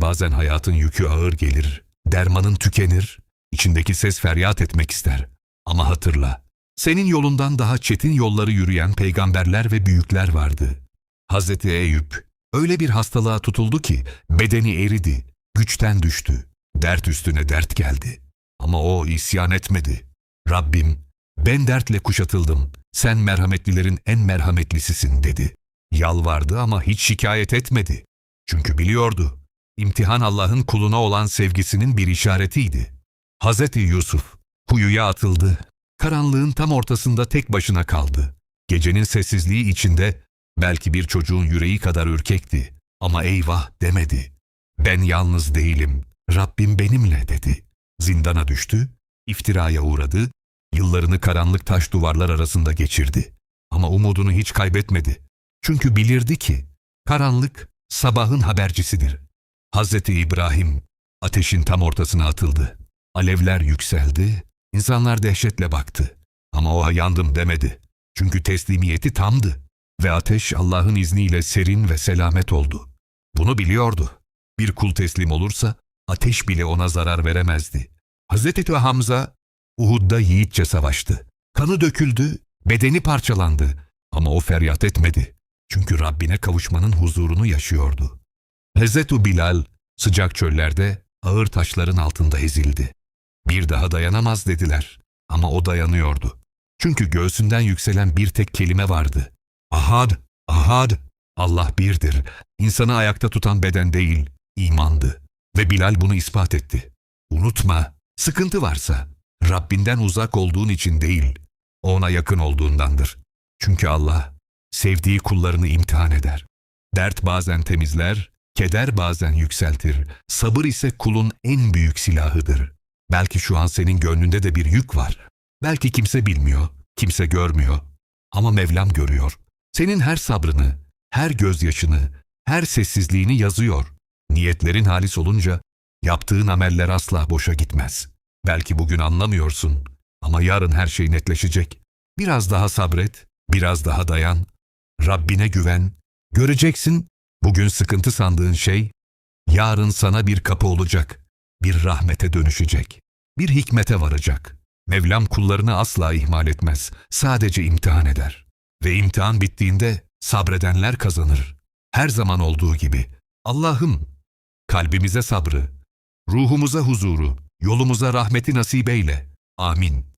Bazen hayatın yükü ağır gelir, dermanın tükenir, içindeki ses feryat etmek ister. Ama hatırla, senin yolundan daha çetin yolları yürüyen peygamberler ve büyükler vardı. Hazreti Eyüp öyle bir hastalığa tutuldu ki bedeni eridi, güçten düştü. Dert üstüne dert geldi. Ama o isyan etmedi. Rabbim, ben dertle kuşatıldım, sen merhametlilerin en merhametlisisin dedi. Yalvardı ama hiç şikayet etmedi. Çünkü biliyordu, imtihan Allah'ın kuluna olan sevgisinin bir işaretiydi. Hazreti Yusuf, kuyuya atıldı. Karanlığın tam ortasında tek başına kaldı. Gecenin sessizliği içinde belki bir çocuğun yüreği kadar ürkekti. Ama eyvah demedi. Ben yalnız değilim, Rabbim benimle dedi. Zindana düştü, iftiraya uğradı, yıllarını karanlık taş duvarlar arasında geçirdi. Ama umudunu hiç kaybetmedi. Çünkü bilirdi ki karanlık sabahın habercisidir. Hazreti İbrahim ateşin tam ortasına atıldı. Alevler yükseldi, insanlar dehşetle baktı. Ama o yandım demedi. Çünkü teslimiyeti tamdı. Ve ateş Allah'ın izniyle serin ve selamet oldu. Bunu biliyordu. Bir kul teslim olursa ateş bile ona zarar veremezdi. Hazreti Hamza Uhud'da yiğitçe savaştı. Kanı döküldü, bedeni parçalandı. Ama o feryat etmedi. Çünkü Rabbine kavuşmanın huzurunu yaşıyordu. Hazreti Bilal sıcak çöllerde ağır taşların altında ezildi. Bir daha dayanamaz dediler. Ama o dayanıyordu. Çünkü göğsünden yükselen bir tek kelime vardı. Ahad, ahad, Allah birdir. İnsanı ayakta tutan beden değil, imandı. Ve Bilal bunu ispat etti. Unutma, sıkıntı varsa Rabbinden uzak olduğun için değil, ona yakın olduğundandır. Çünkü Allah sevdiği kullarını imtihan eder. Dert bazen temizler, keder bazen yükseltir. Sabır ise kulun en büyük silahıdır. Belki şu an senin gönlünde de bir yük var. Belki kimse bilmiyor, kimse görmüyor. Ama Mevlam görüyor. Senin her sabrını, her gözyaşını, her sessizliğini yazıyor. Niyetlerin halis olunca yaptığın ameller asla boşa gitmez. Belki bugün anlamıyorsun ama yarın her şey netleşecek. Biraz daha sabret, biraz daha dayan. Rabbine güven. Göreceksin bugün sıkıntı sandığın şey yarın sana bir kapı olacak. Bir rahmete dönüşecek. Bir hikmete varacak. Mevlam kullarını asla ihmal etmez. Sadece imtihan eder. Ve imtihan bittiğinde sabredenler kazanır. Her zaman olduğu gibi. Allah'ım kalbimize sabrı, ruhumuza huzuru, yolumuza rahmeti nasip eyle. Amin.